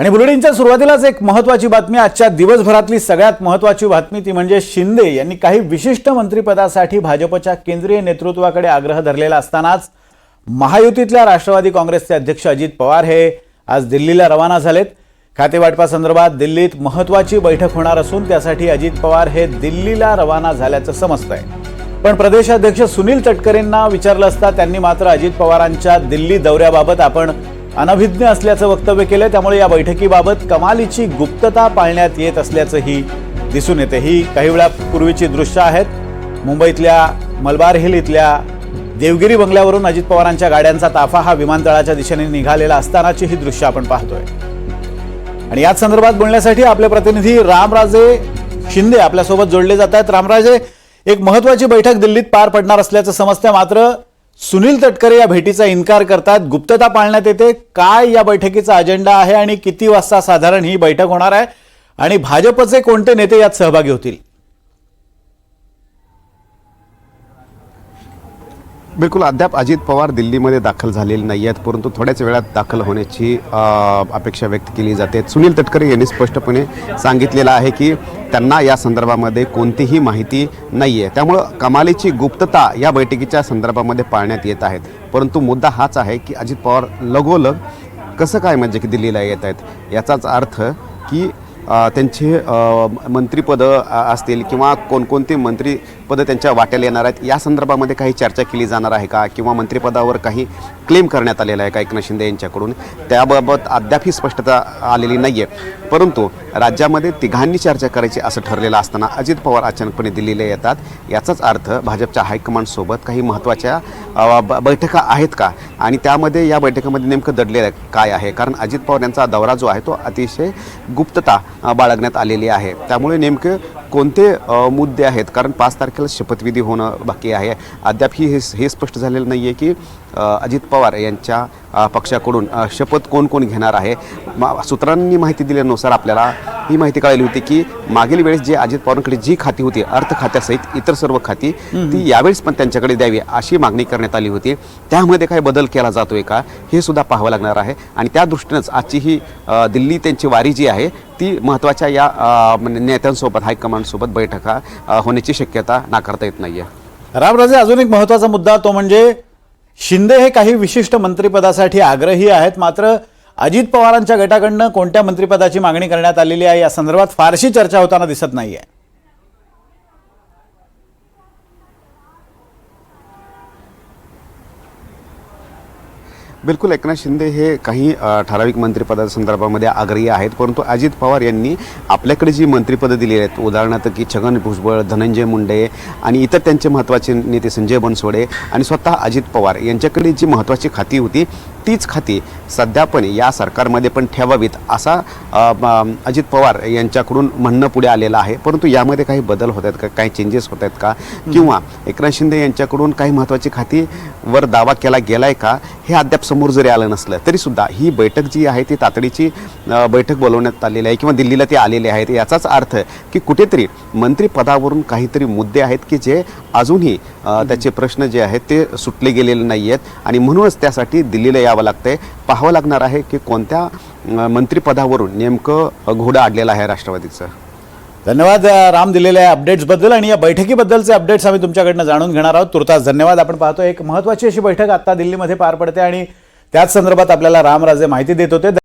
आणि बुलेटिनच्या सुरुवातीलाच एक महत्वाची बातमी आजच्या दिवसभरातली सगळ्यात महत्वाची बातमी ती म्हणजे शिंदे यांनी काही विशिष्ट मंत्रिपदासाठी भाजपच्या केंद्रीय नेतृत्वाकडे आग्रह धरलेला असतानाच महायुतीतल्या राष्ट्रवादी काँग्रेसचे अध्यक्ष अजित पवार हे आज दिल्लीला रवाना झालेत. खातेवाटपासंदर्भात दिल्लीत महत्वाची बैठक होणार असून त्यासाठी अजित पवार हे दिल्लीला रवाना झाल्याचं समजतंय. पण प्रदेशाध्यक्ष सुनील तटकरेंना विचारलं असता त्यांनी मात्र अजित पवारांच्या दिल्ली दौऱ्याबाबत आपण अनभिज्ञ असल्याचं वक्तव्य केलं त्यामुळे या बैठकीबाबत कमालीची गुप्तता पाळण्यात येत असल्याचंही दिसून येते. ही काही वेळापूर्वीची दृश्य आहेत. मुंबईतल्या मलबार हिल इथल्या देवगिरी बंगल्यावरून अजित पवारांच्या गाड्यांचा ताफा हा विमानतळाच्या दिशेने निघालेला असतानाची ही दृश्य आपण पाहतोय. आणि याच संदर्भात बोलण्यासाठी आपले प्रतिनिधी रामराजे शिंदे आपल्यासोबत जोडले जात आहेत. रामराजे एक महत्वाची बैठक दिल्लीत पार पडणार असल्याचं समजतं. मात्र सुनील तटकरे या भेटीचा इन्कार करतात. गुप्तता पाळण्यात येते. काय या बैठकीचा अजेंडा आहे आणि किती वाजता साधारण ही बैठक होणार आहे? आणि भाजपचे कोणते नेते यात सहभागी होतील? बिलकुल अद्याप अजित पवार दिल्लीमध्ये दाखल झालेले नाही आहेत परंतु थोड्याच वेळात दाखल होण्याची अपेक्षा व्यक्त केली जाते. सुनील तटकरे यांनी स्पष्टपणे सांगितलेलं आहे की त्यांना या संदर्भामध्ये कोणतीही माहिती नाही आहे त्यामुळं कमालीची गुप्तता या बैठकीच्या संदर्भामध्ये पाळण्यात येत आहेत. परंतु मुद्दा हाच आहे की अजित पवार लगोलग कसं काय म्हणजे की दिल्लीला येत आहेत? याचाच अर्थ की त्यांचे अ, मंत्रिपदं असतील किंवा कोणकोणती मंत्रीपदं त्यांच्या वाट्याला येणार आहेत या संदर्भामध्ये काही चर्चा केली जाणार आहे का? किंवा मंत्रिपदावर काही क्लेम करण्यात आलेला आहे का एकनाथ शिंदे यांच्याकडून? त्याबाबत अद्यापही स्पष्टता आलेली नाही आहे परंतु राज्यामध्ये तिघांनी चर्चा करायची असं ठरलेलं असताना अजित पवार अचानकपणे दिल्लीला येतात. याचाच अर्थ भाजपच्या हायकमांडसोबत काही महत्त्वाच्या बैठका आहेत का? आणि त्यामध्ये या बैठकीमध्ये नेमकं दडलेलं काय आहे? कारण अजित पवार यांचा दौरा जो आहे तो अतिशय गुप्तता बाळगण्यात आलेली आहे. त्यामुळे नेमके कोणते मुद्दे आहेत? कारण पाच तारखेला शपथविधी होणं बाकी आहे. अद्याप ही हे हे स्पष्ट झालेलं नाही आहे की अजित पवार यांच्या पक्षाकडून शपथ कोण कोण घेणार आहे? मा सूत्रांनी माहिती दिल्यानुसार आपल्याला ही माहिती कळाली होती की मागील वेळेस जे अजित पवारांकडे जी खाती होती अर्थ खात्यासहित इतर सर्व खाती ती यावेळेस पण त्यांच्याकडे द्यावी अशी मागणी करण्यात आली होती. त्यामध्ये काही बदल केला जातोय का हे सुद्धा पाहावं लागणार आहे. आणि त्या दृष्टीनंच आजची ही दिल्ली त्यांची वारी जी आहे ती महत्त्वाच्या या नेत्यांसोबत हायकमांडसोबत बैठका होण्याची शक्यता नाकारता येत नाही आहे रामराजे अजून एक महत्त्वाचा मुद्दा तो म्हणजे शिंदे हे काही विशिष्ट मंत्रिपदासाठी आग्रही आहेत. मात्र अजित पवारांच्या गटाकडनं कोणत्या मंत्रिपदाची मागणी करण्यात आलेली आहे या संदर्भात फारशी चर्चा होताना दिसत नाही आहे बिलकुल एकनाथ शिंदे हे काही ठराविक मंत्रिपदासंदर्भामध्ये आग्रही आहेत परंतु अजित पवार यांनी आपल्याकडे जी मंत्रिपदं दिली आहेत उदाहरणार्थ की छगन भुजबळ धनंजय मुंडे आणि इतर त्यांचे महत्त्वाचे नेते संजय बनसोडे आणि स्वतः अजित पवार यांच्याकडे जी महत्त्वाची खाती होती तीच खाती सध्या पण या सरकारमध्ये पण ठेवावीत असा अजित पवार यांच्याकडून म्हणणं पुढे आलेलं आहे. परंतु यामध्ये काही बदल होत आहेत का? काही चेंजेस होत आहेत का? किंवा एकनाथ शिंदे यांच्याकडून काही महत्त्वाची खाती वर दावा केला गेलाय का? हे अद्याप समोर जरी आलं नसलं तरीसुद्धा ही बैठक जी आहे ती तातडीची बैठक बोलवण्यात आलेली आहे किंवा दिल्लीला ते आलेले आहेत. याचाच अर्थ की कुठेतरी मंत्रिपदावरून काहीतरी मुद्दे आहेत की जे अजूनही त्याचे प्रश्न जे आहेत ते सुटले गेलेले नाही आहेत आणि म्हणूनच त्यासाठी दिल्लीला यावं लागतंय. पाहावं लागणार आहे की कोणत्या मंत्रीपदावरून मंत्रिपदावरून नेमकं घोडं आडलेला आहे राष्ट्रवादीचं. धन्यवाद राम दिलेल्या अपडेट्सबद्दल आणि या बैठकीबद्दलचे अपडेट्स आम्ही तुमच्याकडनं जाणून घेणार आहोत. तुर्तास धन्यवाद. आपण पाहतो एक महत्त्वाची अशी बैठक आता दिल्लीमध्ये पार पडते आणि त्याच संदर्भात आपल्याला रामराजे माहिती देत होते.